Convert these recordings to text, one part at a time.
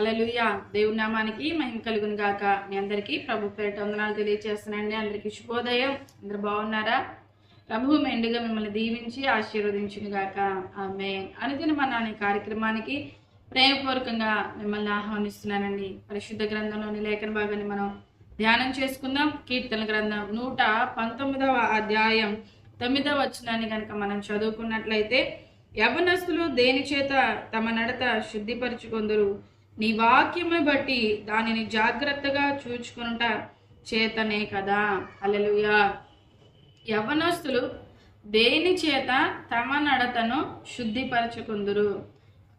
హలలుయ దేవుని నామానికి మహిమ కలుగును గాక. మీ అందరికీ ప్రభు పేరిట వందనాలు తెలియజేస్తున్నానండి అందరికీ శుభోదయం. అందరు బాగున్నారా? ప్రభు మెండుగా మిమ్మల్ని దీవించి ఆశీర్వదించును గాక. ఆమె అనుదిన మన అనే కార్యక్రమానికి ప్రేమపూర్వకంగా మిమ్మల్ని ఆహ్వానిస్తున్నానండి. పరిశుద్ధ గ్రంథంలోని లేఖన భాగాన్ని మనం ధ్యానం చేసుకుందాం. కీర్తన గ్రంథం నూట పంతొమ్మిదవ అధ్యాయం తొమ్మిదవ వచనాన్ని కనుక మనం చదువుకున్నట్లయితే యవనస్తులు దేని చేత తమ నడత శుద్ధిపరచుకొందరు? నీ వాక్యము బట్టి దానిని జాగ్రత్తగా చూచుకునుట చేతనే కదా. అలలుయా యవనస్తులు దేని చేత తమ నడతను శుద్ధిపరచుకుందురు?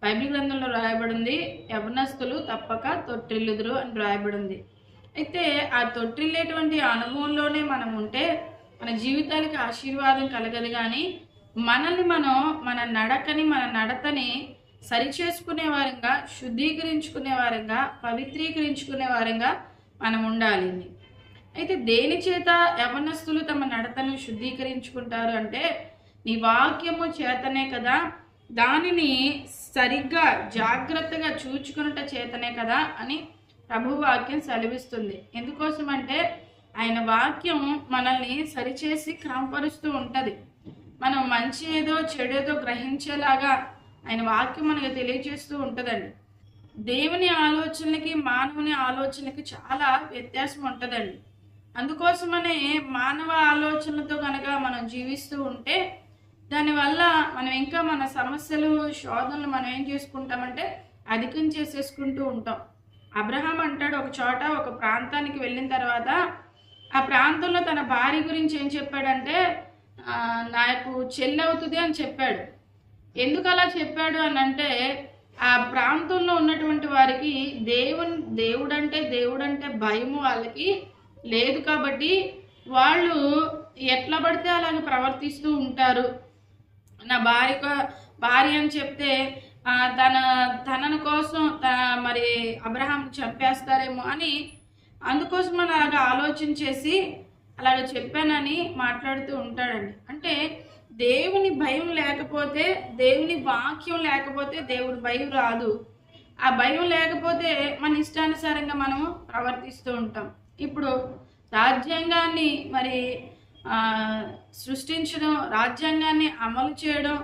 బైబిల్ గ్రంథంలో రాయబడింది యవనస్తులు తప్పక తొట్టిల్లుదురు అని రాయబడింది. అయితే ఆ తొట్టిల్లేటువంటి అనుభవంలోనే మనం ఉంటే మన జీవితానికి ఆశీర్వాదం కలగదు కానీ మనల్ని మనం మన నడకని మన నడతని సరిచేసుకునే వారంగా శుద్ధీకరించుకునే వారంగా పవిత్రీకరించుకునే వారంగా మనం ఉండాలి అయితే దేని చేత యవనస్తులు తమ నడతను శుద్ధీకరించుకుంటారు అంటే నీ వాక్యము చేతనే కదా దానిని సరిగ్గా జాగ్రత్తగా చూచుకున్నట చేతనే కదా అని ప్రభు వాక్యం సెలవిస్తుంది. ఎందుకోసం అంటే ఆయన వాక్యం మనల్ని సరిచేసి క్రమపరుస్తూ ఉంటుంది. మనం మంచి ఏదో చెడేదో గ్రహించేలాగా ఆయన వాక్యం మనకు తెలియజేస్తూ ఉంటుందండి. దేవుని ఆలోచనలకి మానవుని ఆలోచనలకి చాలా వ్యత్యాసం ఉంటుందండి. అందుకోసమనే మానవ ఆలోచనలతో కనుక మనం జీవిస్తూ ఉంటే దానివల్ల మనం ఇంకా మన సమస్యలు శోధనలు మనం ఏం చేసుకుంటామంటే అధికం చేసేసుకుంటూ ఉంటాం. అబ్రహాం అంటాడు ఒక చోట ఒక ప్రాంతానికి వెళ్ళిన తర్వాత ఆ ప్రాంతంలో తన భార్య గురించి ఏం చెప్పాడంటే నాకు చెల్లి అవుతుంది అని చెప్పాడు. ఎందుకు అలా చెప్పాడు అని అంటే ఆ ప్రాంతంలో ఉన్నటువంటి వారికి దేవుని దేవుడంటే దేవుడంటే భయము వాళ్ళకి లేదు కాబట్టి వాళ్ళు ఎట్లా పడితే అలాగే ప్రవర్తిస్తూ ఉంటారు. నా భార్య భార్య అని చెప్తే తన తనను కోసం త- మరి అబ్రహాం చంపేస్తారేమో అని అందుకోసం అని అలాగ ఆలోచన చేసి అలాగ చెప్పానని మాట్లాడుతూ ఉంటాడండి. అంటే దేవుని భయం లేకపోతే దేవుని వాక్యం లేకపోతే దేవుడి భయం రాదు. ఆ భయం లేకపోతే మన ఇష్టానుసారంగా మనము ప్రవర్తిస్తూ ఉంటాం. ఇప్పుడు రాజ్యాంగాన్ని మరి సృష్టించడం రాజ్యాంగాన్ని అమలు చేయడం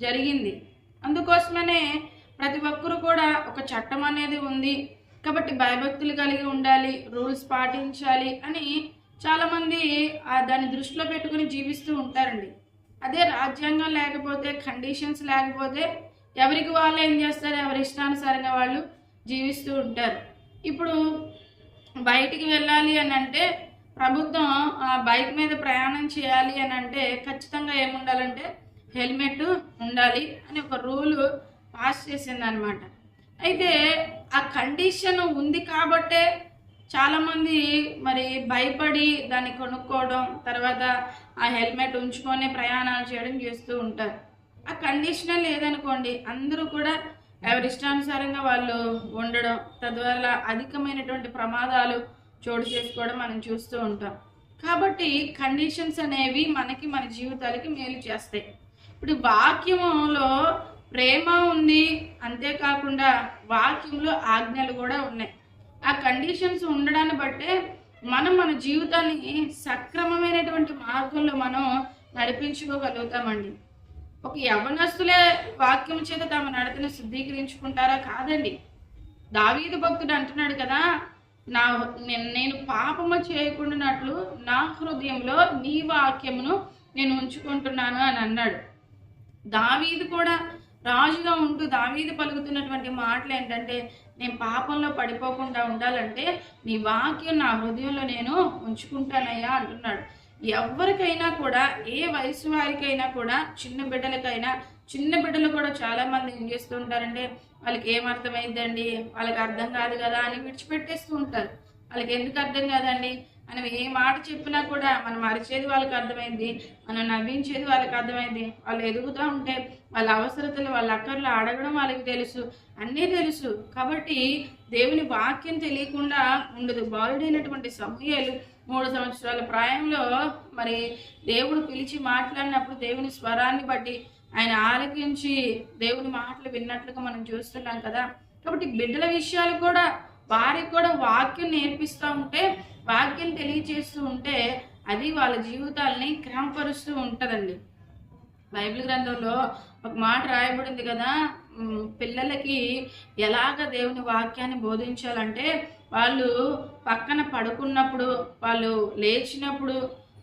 జరిగింది. అందుకోసమనే ప్రతి ఒక్కరు కూడా ఒక చట్టం అనేది ఉంది. కాబట్టి భయభక్తులు కలిగి ఉండాలి రూల్స్ పాటించాలి అని చాలామంది దాన్ని దృష్టిలో పెట్టుకుని జీవిస్తూ ఉంటారండి. అదే రాజ్యాంగం లేకపోతే కండిషన్స్ లేకపోతే ఎవరికి వాళ్ళు ఏం చేస్తారు? ఎవరి ఇష్టానుసారంగా వాళ్ళు జీవిస్తూ ఉంటారు. ఇప్పుడు బయటికి వెళ్ళాలి అని అంటే ప్రభుత్వం ఆ, బైక్ మీద ప్రయాణం చేయాలి అని అంటే ఖచ్చితంగా ఏముండాలంటే హెల్మెట్ ఉండాలి అని ఒక రూల్ పాస్ చేసింది అనమాట అయితే ఆ కండిషన్ ఉంది కాబట్టే చాలామంది మరి భయపడి దాన్ని కొనుక్కోవడం తర్వాత ఆ హెల్మెట్ ఉంచుకొని ప్రయాణాలు చేయడం చేస్తూ ఉంటారు. ఆ కండిషనర్ లేదనుకోండి అందరూ కూడా ఎవరి ఇష్టానుసారంగా వాళ్ళు ఉండడం తద్వారా అధికమైనటువంటి ప్రమాదాలు చోటు చేసుకోవడం మనం చూస్తూ ఉంటాం. కాబట్టి కండిషన్స్ అనేవి మనకి మన జీవితాలకి మేలు చేస్తాయి. ఇప్పుడు వాక్యములో ప్రేమ ఉంది అంతేకాకుండా వాక్యంలో ఆజ్ఞలు కూడా ఉన్నాయి. ఆ కండిషన్స్ ఉండడాన్ని బట్టే మనం మన జీవితాన్ని సక్రమమైనటువంటి మార్గంలో మనం నడిపించుకోగలుగుతామండి. ఒక యవనస్తులే వాక్యం చేత తమ నడతను శుద్ధీకరించుకుంటారా కాదండి. దావీదు భక్తుడు అంటున్నాడు కదా నా నేను నేను పాపము చేయకుండానట్లు నా హృదయంలో నీ వాక్యమును నేను ఉంచుకుంటున్నాను అని అన్నాడు. దావీదు కూడా రాజుగా ఉంటూ దావీదు పలుకుతున్నటువంటి మాటలు ఏంటంటే నేను పాపంలో పడిపోకుండా ఉండాలంటే నీ వాక్యం నా హృదయంలో నేను ఉంచుకుంటానయ్యా అంటున్నాడు. ఎవరికైనా కూడా ఏ వయసు వారికైనా కూడా చిన్న బిడ్డలకైనా చిన్న బిడ్డలు కూడా చాలా మంది ఏం చేస్తూ ఉంటారంటే వాళ్ళకి ఏం అర్థమైందండి? వాళ్ళకి అర్థం కాదు కదా అని విడిచిపెట్టేస్తూ ఉంటారు. వాళ్ళకి ఎందుకు అర్థం కాదండి? మనం ఏ మాట చెప్పినా కూడా మనం అరిచేది వాళ్ళకి అర్థమైంది మనం నవ్వించేది వాళ్ళకి అర్థమైంది వాళ్ళు ఎదుగుతూ ఉంటే వాళ్ళ అవసరతలు వాళ్ళ అక్కర్లు అడగడం వాళ్ళకి తెలుసు అన్నీ తెలుసు. కాబట్టి దేవుని వాక్యం తెలియకుండా ఉండదు. బాలుడైనటువంటి సమయాలు మూడు సంవత్సరాల ప్రాయంలో మరి దేవుడు పిలిచి మాట్లాడినప్పుడు దేవుని స్వరాన్ని బట్టి ఆయన ఆలకించి దేవుని మాటలు విన్నట్లుగా మనం చూస్తున్నాం కదా. కాబట్టి బిడ్డల విషయాలు కూడా వారికి కూడా వాక్యం నేర్పిస్తూ ఉంటే వాక్యం తెలియచేస్తూ ఉంటే అది వాళ్ళ జీవితాలని క్రమపరుస్తూ ఉంటుందండి. బైబిల్ గ్రంథంలో ఒక మాట రాయబడింది కదా పిల్లలకి ఎలాగ దేవుని వాక్యాన్ని బోధించాలంటే వాళ్ళు పక్కన పడుకున్నప్పుడు వాళ్ళు లేచినప్పుడు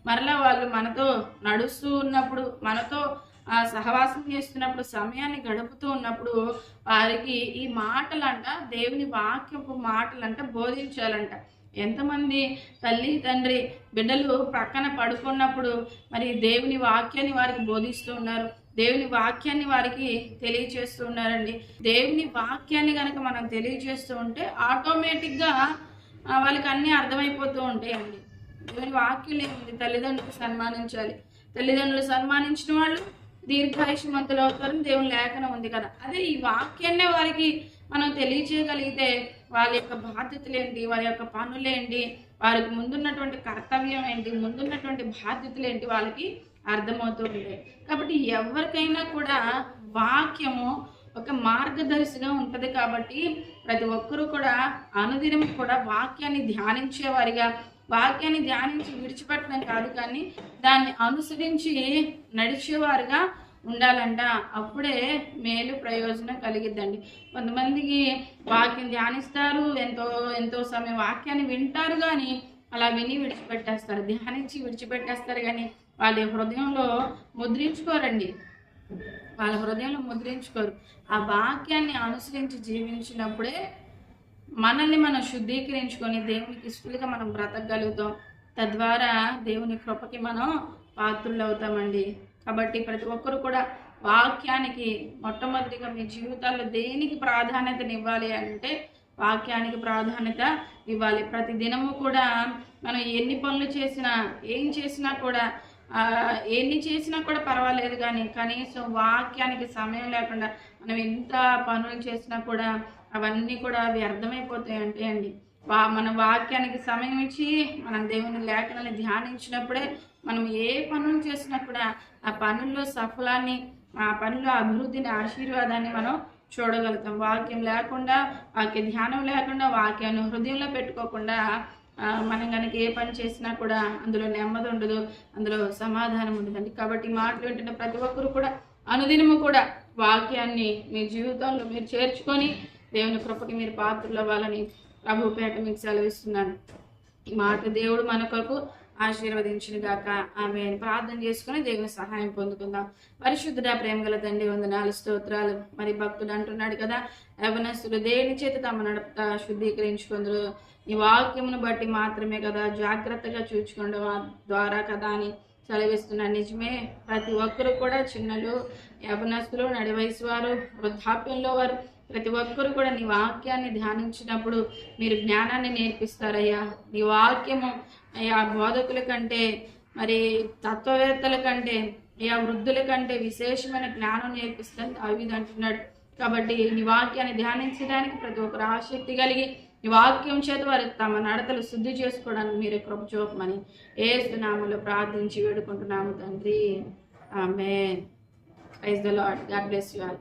మరలా వాళ్ళు మనతో నడుస్తూ ఉన్నప్పుడు మనతో సహవాసం చేస్తున్నప్పుడు సమయాన్ని గడుపుతూ ఉన్నప్పుడు వారికి ఈ మాటలంట దేవుని వాక్యపు మాటలంట బోధించాలంట. ఎంతమంది తల్లి తండ్రి బిడ్డలు పక్కన పడుకున్నప్పుడు మరి దేవుని వాక్యాన్ని వారికి బోధిస్తూ ఉన్నారు. దేవుని వాక్యాన్ని వారికి తెలియచేస్తూ ఉన్నారండి. దేవుని వాక్యాన్ని కనుక మనం తెలియజేస్తూ ఉంటే ఆటోమేటిక్గా వాళ్ళకి అన్నీ అర్థమైపోతూ ఉంటాయండి. దేవుని వాక్యం ఏముంది తల్లిదండ్రులు సన్మానించాలి. తల్లిదండ్రులు సన్మానించిన వాళ్ళు దీర్ఘాయుష్మంతులు అవుతారని దేవుని లేఖనం ఉంది కదా. అదే ఈ వాక్యాన్నే వారికి మనం తెలియచేయగలిగితే వాళ్ళ యొక్క బాధ్యతలు ఏంటి వారి యొక్క పనులు ఏంటి వారికి ముందున్నటువంటి కర్తవ్యం ఏంటి ముందున్నటువంటి బాధ్యతలు ఏంటి వాళ్ళకి అర్థమవుతూ ఉంటాయి. కాబట్టి ఎవరికైనా కూడా వాక్యము ఒక మార్గదర్శిగా ఉంటుంది కాబట్టి ప్రతి ఒక్కరూ కూడా అనుదినం కూడా వాక్యాన్ని ధ్యానించేవారిగా వాక్యాన్ని ధ్యానించి విడిచిపెట్టడం కాదు కానీ దాన్ని అనుసరించి నడిచేవారుగా ఉండాలంట. అప్పుడే మేలు ప్రయోజనం కలిగిద్దండి. కొంతమందికి వాక్యం ధ్యానిస్తారు ఎంతో ఎంతో సమయం వాక్యాన్ని వింటారు కానీ అలా విని విడిచిపెట్టేస్తారు ధ్యానించి విడిచిపెట్టేస్తారు కానీ వాళ్ళ హృదయంలో ముద్రించుకోరండి. వాళ్ళ హృదయంలో ముద్రించుకోరు. ఆ వాక్యాన్ని అనుసరించి జీవించినప్పుడే మనల్ని మనం శుద్ధీకరించుకొని దేవునికి ఇష్టలుగా మనం బ్రతకగలుగుతాం. తద్వారా దేవుని కృపకి మనం పాత్రులు అవుతామండి కాబట్టి ప్రతి ఒక్కరు కూడా వాక్యానికి మొట్టమొదటిగా మీ జీవితాల్లో దేనికి ప్రాధాన్యతనివ్వాలి అంటే వాక్యానికి ప్రాధాన్యత ఇవ్వాలి. ప్రతి దినము కూడా మనం ఎన్ని పనులు చేసినా ఏం చేసినా కూడా ఎన్ని చేసినా కూడా పర్వాలేదు కానీ కనీసం వాక్యానికి సమయం లేకుండా మనం ఎంత పనులు చేసినా కూడా అవన్నీ కూడా వ్యర్థమైపోతాయి అంటే అండి. వా మన వాక్యానికి సమయం ఇచ్చి మనం దేవుని లేఖనాన్ని ధ్యానించినప్పుడే మనం ఏ పనులు చేసినా కూడా ఆ పనుల్లో సఫలాన్ని ఆ పనుల్లో అభివృద్ధిని ఆశీర్వాదాన్ని మనం చూడగలుగుతాం. వాక్యం లేకుండా వాక్య ధ్యానం లేకుండా వాక్యాన్ని హృదయంలో పెట్టుకోకుండా మనం కనుక ఏ పని చేసినా కూడా అందులో నెమ్మది ఉండదు అందులో సమాధానం ఉండదండి కాబట్టి మాటలు వింటున్న ప్రతి ఒక్కరు కూడా అనుదినము కూడా వాక్యాన్ని మీ జీవితంలో మీరు చేర్చుకొని దేవుని కృపకి మీరు పాత్రలు అవ్వాలని ప్రభు పేట మీకు సెలవిస్తున్నాను. ఈ మాట దేవుడు మన కొరకు ఆశీర్వదించిన గాక ఆమె ప్రార్థన చేసుకుని దేవుని సహాయం పొందుకుందాం. పరిశుద్ధుడా ప్రేమ గల తండ్రి వందనాలు స్తోత్రాలు. మరి భక్తుడు అంటున్నాడు కదా యవనస్తులు దేని చేత తమ నడప శుద్ధీకరించుకుందరు? నీ వాక్యమును బట్టి మాత్రమే కదా జాగ్రత్తగా చూచుకోవడం ద్వారా కదా అని సెలవిస్తున్నాను నిజమే ప్రతి ఒక్కరు కూడా చిన్నలు యవనస్తులు నడి వయసు వారు వృద్ధాప్యంలో వారు ప్రతి ఒక్కరు కూడా నీ వాక్యాన్ని ధ్యానించినప్పుడు మీరు జ్ఞానాన్ని నేర్పిస్తారయ్యా. నీ వాక్యము అయ్యా బోధకుల కంటే మరి తత్వవేత్తల కంటే అయ్యా వృద్ధుల కంటే విశేషమైన జ్ఞానం నేర్పిస్తుంది అవి అంటున్నాడు. కాబట్టి నీ వాక్యాన్ని ధ్యానించడానికి ప్రతి ఒక్కరు ఆసక్తి కలిగి ఈ వాక్యం చేత వారి తమ నడతలు శుద్ధి చేసుకోవడానికి మీరు కృప చూపమని ఏ సునాములో ప్రార్థించి వేడుకుంటున్నాము తండ్రి. ఆమె praise the Lord God bless you all.